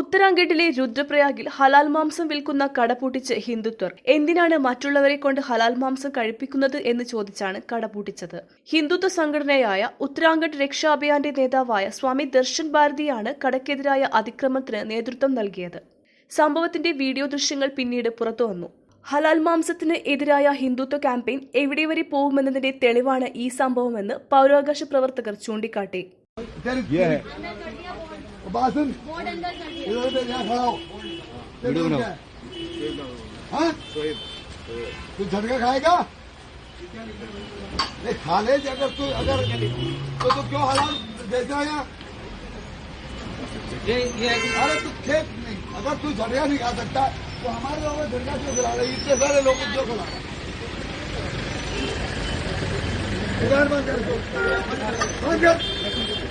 ഉത്തരാഖണ്ഡിലെ രുദ്രപ്രയാഗിൽ ഹലാൽ മാംസം വിൽക്കുന്ന കട പൂട്ടിച്ച് ഹിന്ദുത്വർ. എന്തിനാണ് മറ്റുള്ളവരെ കൊണ്ട് ഹലാൽ മാംസം കഴിപ്പിക്കുന്നത് എന്ന് ചോദിച്ചാണ് കട പൂട്ടിച്ചത്. ഹിന്ദുത്വ സംഘടനയായ ഉത്തരാഖണ്ഡ് രക്ഷാ അഭിയാന്റെ നേതാവായ സ്വാമി ദർശൻ ഭാരതിയാണ് കടക്കെതിരായ അതിക്രമത്തിന് നേതൃത്വം നൽകിയത്. സംഭവത്തിന്റെ വീഡിയോ ദൃശ്യങ്ങൾ പിന്നീട് പുറത്തുവന്നു ഹലാൽ മാംസത്തിന് എതിരായ ഹിന്ദുത്വ ക്യാമ്പയിൻ എവിടെ വരെ പോകുമെന്നതിന്റെ തെളിവാണ് ഈ സംഭവമെന്ന് പൗരാവകാശ പ്രവർത്തകർ ചൂണ്ടിക്കാട്ടി. है बासन इधर यहाँ खड़ा हो। वीडियो बनाओ। हाँ? तू झटका खाएगा? नहीं खा ले अगर तू अगर तो तू क्यों हलाल? रहा है यहाँ? अरे तू खेत नहीं। अगर तू झटका नहीं खा सकता तो हमारे लोगों को झटका क्यों खिला रहे? इतने सारे लोग क्यों खिला रहे? बंद कर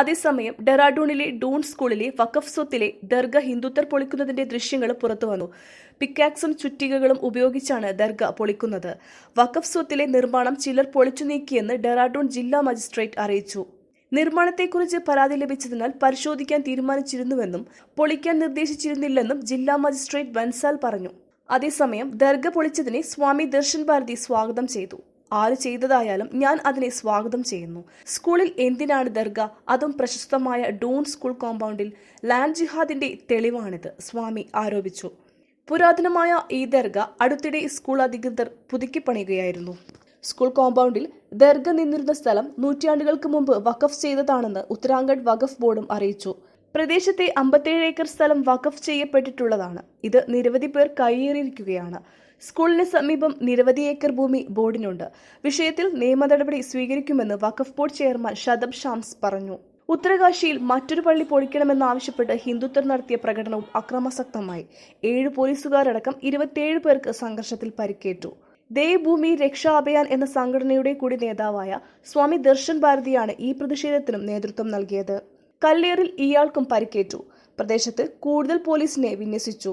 അതേസമയം ഡെറാഡൂണിലെ ഡൂൺ സ്കൂളിലെ വഖഫ് സ്വത്തിലെ ദർഗ ഹിന്ദുത്വർ പൊളിക്കുന്നതിന്റെ ദൃശ്യങ്ങൾ പുറത്തുവന്നു പിക്കാക്സും ചുറ്റികകളും ഉപയോഗിച്ചാണ് ദർഗ പൊളിക്കുന്നത്. വഖഫ് സ്വത്തിലെ നിർമ്മാണം ചിലർ പൊളിച്ചു നീക്കിയെന്ന് ഡെറാഡൂൺ ജില്ലാ മജിസ്ട്രേറ്റ് അറിയിച്ചു. നിർമ്മാണത്തെക്കുറിച്ച് പരാതി ലഭിച്ചതിനാൽ പരിശോധിക്കാൻ തീരുമാനിച്ചിരുന്നുവെന്നും പൊളിക്കാൻ നിർദ്ദേശിച്ചിരുന്നില്ലെന്നും ജില്ലാ മജിസ്ട്രേറ്റ് ബൻസാൽ പറഞ്ഞു. അതേസമയം ദർഗ പൊളിച്ചതിനെ സ്വാമി ദർശൻ ഭാരതി സ്വാഗതം ചെയ്തു. ആര് ചെയ്തതായാലും ഞാൻ അതിനെ സ്വാഗതം ചെയ്യുന്നു. സ്കൂളിൽ എന്തിനാണ് ദർഗ? അതും പ്രശസ്തമായ ഡൂൺ സ്കൂൾ കോമ്പൗണ്ടിൽ ലാൻഡ് ജിഹാദിന്റെ തെളിവാണിത് സ്വാമി ആരോപിച്ചു. പുരാതനമായ ഈ ദർഗ അടുത്തിടെ സ്കൂൾ അധികൃതർ പുതുക്കി പണിയുകയായിരുന്നു സ്കൂൾ കോമ്പൗണ്ടിൽ ദർഗ നിന്നിരുന്ന സ്ഥലം നൂറ്റാണ്ടുകൾക്ക് മുമ്പ് വഖഫ് ചെയ്തതാണെന്ന് ഉത്തരാഖണ്ഡ് വഖഫ് ബോർഡും അറിയിച്ചു. പ്രദേശത്തെ അമ്പത്തേഴ് ഏക്കർ സ്ഥലം വഖഫ് ചെയ്യപ്പെട്ടിട്ടുള്ളതാണ്. ഇത് നിരവധി പേർ കൈയേറിയിരിക്കുകയാണ് സ്കൂളിന് സമീപം നിരവധി ഏക്കർ ഭൂമി ബോർഡിനുണ്ട്. വിഷയത്തിൽ നിയമ നടപടി സ്വീകരിക്കുമെന്ന് വഖഫ് ബോർഡ് ചെയർമാൻ ഷദബ് ഷാംസ് പറഞ്ഞു. ഉത്തരകാശിയിൽ മറ്റൊരു പള്ളി പൊളിക്കണമെന്നാവശ്യപ്പെട്ട് ഹിന്ദുത്വർ നടത്തിയ പ്രകടനവും അക്രമാസക്തമായി. ഏഴ് പോലീസുകാരടക്കം ഇരുപത്തിയേഴ് പേർക്ക് സംഘർഷത്തിൽ പരിക്കേറ്റു. ദേവഭൂമി രക്ഷാ അഭയാൻ എന്ന സംഘടനയുടെ കൂടി നേതാവായ സ്വാമി ദർശൻ ഭാരതിയാണ് ഈ പ്രതിഷേധത്തിനും നേതൃത്വം നൽകിയത്. കല്ലേറിൽ ഇയാൾക്കും പരിക്കേറ്റു. പ്രദേശത്ത് കൂടുതൽ പോലീസിനെ വിന്യസിച്ചു.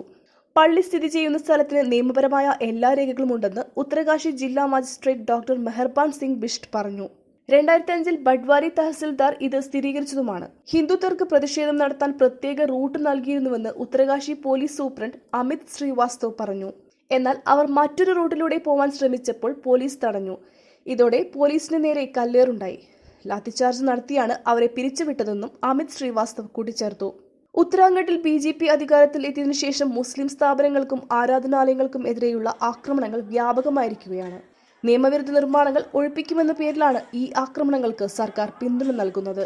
പള്ളി സ്ഥിതി ചെയ്യുന്ന സ്ഥലത്തിന് നിയമപരമായ എല്ലാ രേഖകളും ഉണ്ടെന്ന് ഉത്തരകാശി ജില്ലാ മജിസ്ട്രേറ്റ് ഡോക്ടർ മെഹർബാൻ സിംഗ് ബിഷ്ട് പറഞ്ഞു. രണ്ടായിരത്തി അഞ്ചിൽ ബഡ്വാരി തഹസിൽദാർ ഇത് സ്ഥിരീകരിച്ചതുമാണ്. ഹിന്ദുത്വർക്ക് പ്രതിഷേധം നടത്താൻ പ്രത്യേക റൂട്ട് നൽകിയിരുന്നുവെന്ന് ഉത്തരകാശി പോലീസ് സൂപ്രണ്ട് അമിത് ശ്രീവാസ്തവ് പറഞ്ഞു. എന്നാൽ അവർ മറ്റൊരു റൂട്ടിലൂടെ പോവാൻ ശ്രമിച്ചപ്പോൾ പോലീസ് തടഞ്ഞു. ഇതോടെ പോലീസിന് നേരെ കല്ലേറുണ്ടായി. ലാത്തിചാർജ് നടത്തിയാണ് അവരെ പിരിച്ചുവിട്ടതെന്നും അമിത് ശ്രീവാസ്തവ് കൂട്ടിച്ചേർത്തു. ഉത്തരാഖണ്ഡിൽ ബി ജെ പി അധികാരത്തിൽ എത്തിയതിനു ശേഷം മുസ്ലിം സ്ഥാപനങ്ങൾക്കും ആരാധനാലയങ്ങൾക്കും എതിരെയുള്ള ആക്രമണങ്ങൾ വ്യാപകമായിരിക്കുകയാണ്. നിയമവിരുദ്ധ നിർമ്മാണങ്ങൾ ഒഴിപ്പിക്കുമെന്ന പേരിലാണ് ഈ ആക്രമണങ്ങൾക്ക് സർക്കാർ പിന്തുണ നൽകുന്നത്.